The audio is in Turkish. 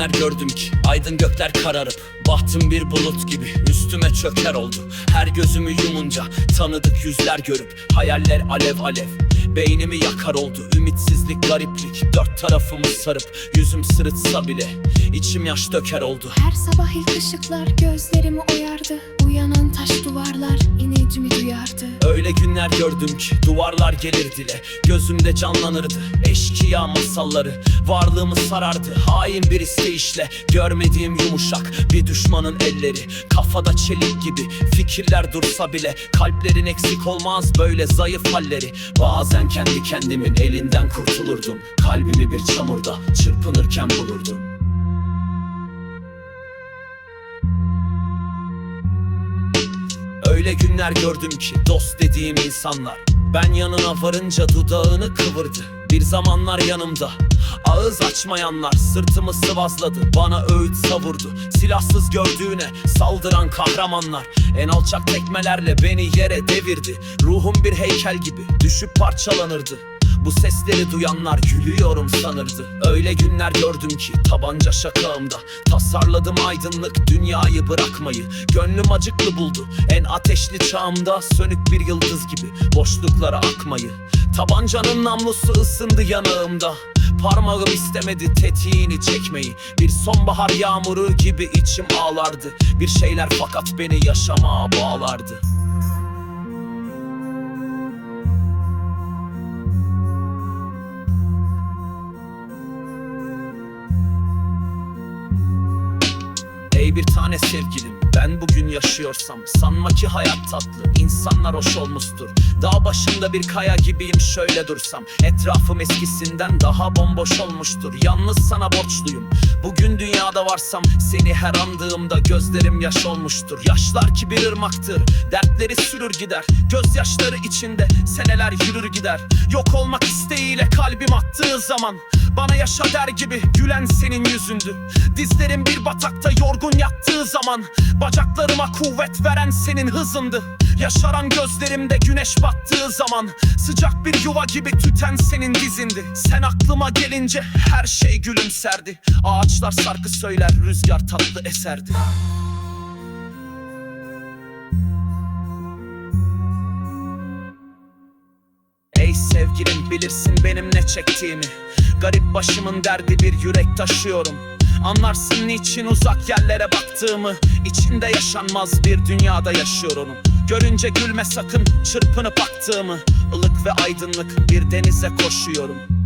günler gördüm ki Aydın gökler kararıp Bahtım bir bulut gibi üstüme çöker oldu. Her gözümü yumunca tanıdık yüzler görüp Hayaller alev alev. Beynimi yakar oldu Ümitsizlik, gariplik. Dört tarafımı sarıp Yüzüm sırıtsa bile içim yaş döker oldu. Her sabah ilk ışıklar gözlerimi oyardı. Uyanan taş duvarlar inecimi duyardı. Öyle günler gördüm ki duvarlar gelir dile. Gözümde canlanırdı eşkıya masalları. Varlığımı sarardı hain bir isteyişle. Görmediğim yumuşak bir düşmanın elleri. Kafada çelik gibi fikirler dursa bile. Kalplerin eksik olmaz böyle zayıf halleri. Bazen kendi kendimin elinden kurtulurdum. Kalbimi bir çamurda çırpınırken bulurdum Öyle günler gördüm ki dost dediğim insanlar. Ben yanına varınca dudağını kıvırdı. Bir zamanlar yanımda Ağız açmayanlar sırtımı sıvazladı. Bana öğüt savurdu. Silahsız gördüğüne saldıran kahramanlar. En alçak tekmelerle beni yere devirdi. Ruhum bir heykel gibi düşüp parçalanırdı bu sesleri duyanlar gülüyorum sanırdı. Öyle günler gördüm ki tabanca şakağımda. Tasarladım aydınlık dünyayı bırakmayı. Gönlüm acıklı buldu en ateşli çağımda. Sönük bir yıldız gibi boşluklara akmayı. Tabancanın namlusu ısındı yanağımda. Parmağım istemedi tetiğini çekmeyi. Bir sonbahar yağmuru gibi içim ağlardı. Bir şeyler fakat beni yaşamaya bağlardı Ey bir tane sevgilim ben bugün yaşıyorsam Sanma ki hayat tatlı insanlar hoş olmuştur. Dağ başında bir kaya gibiyim şöyle dursam Etrafım eskisinden daha bomboş olmuştur. Yalnız sana borçluyum Bugün dünyada varsam Seni her andığımda gözlerim yaş olmuştur. Yaşlar ki bir ırmaktır Dertleri sürür gider Gözyaşları içinde seneler yürür gider. Yok olmak isteğiyle kalbim attığı zaman bana yaşa der gibi gülen senin yüzündü. Dizlerim bir batakta yorgun yattığı zaman Bacaklarıma kuvvet veren senin hızındı. Yaşaran gözlerimde güneş battığı zaman Sıcak bir yuva gibi tüten senin dizindi. Sen aklıma gelince her şey gülümserdi. Ağaçlar şarkı söyler rüzgar tatlı eserdi sevgilim bilirsin benim ne çektiğimi. Garip başımın derdi bir yürek taşıyorum. Anlarsın niçin uzak yerlere baktığımı. İçinde yaşanmaz bir dünyada yaşıyorum. Görünce gülme sakın çırpınıp baktığımı Ilık ve aydınlık bir denize koşuyorum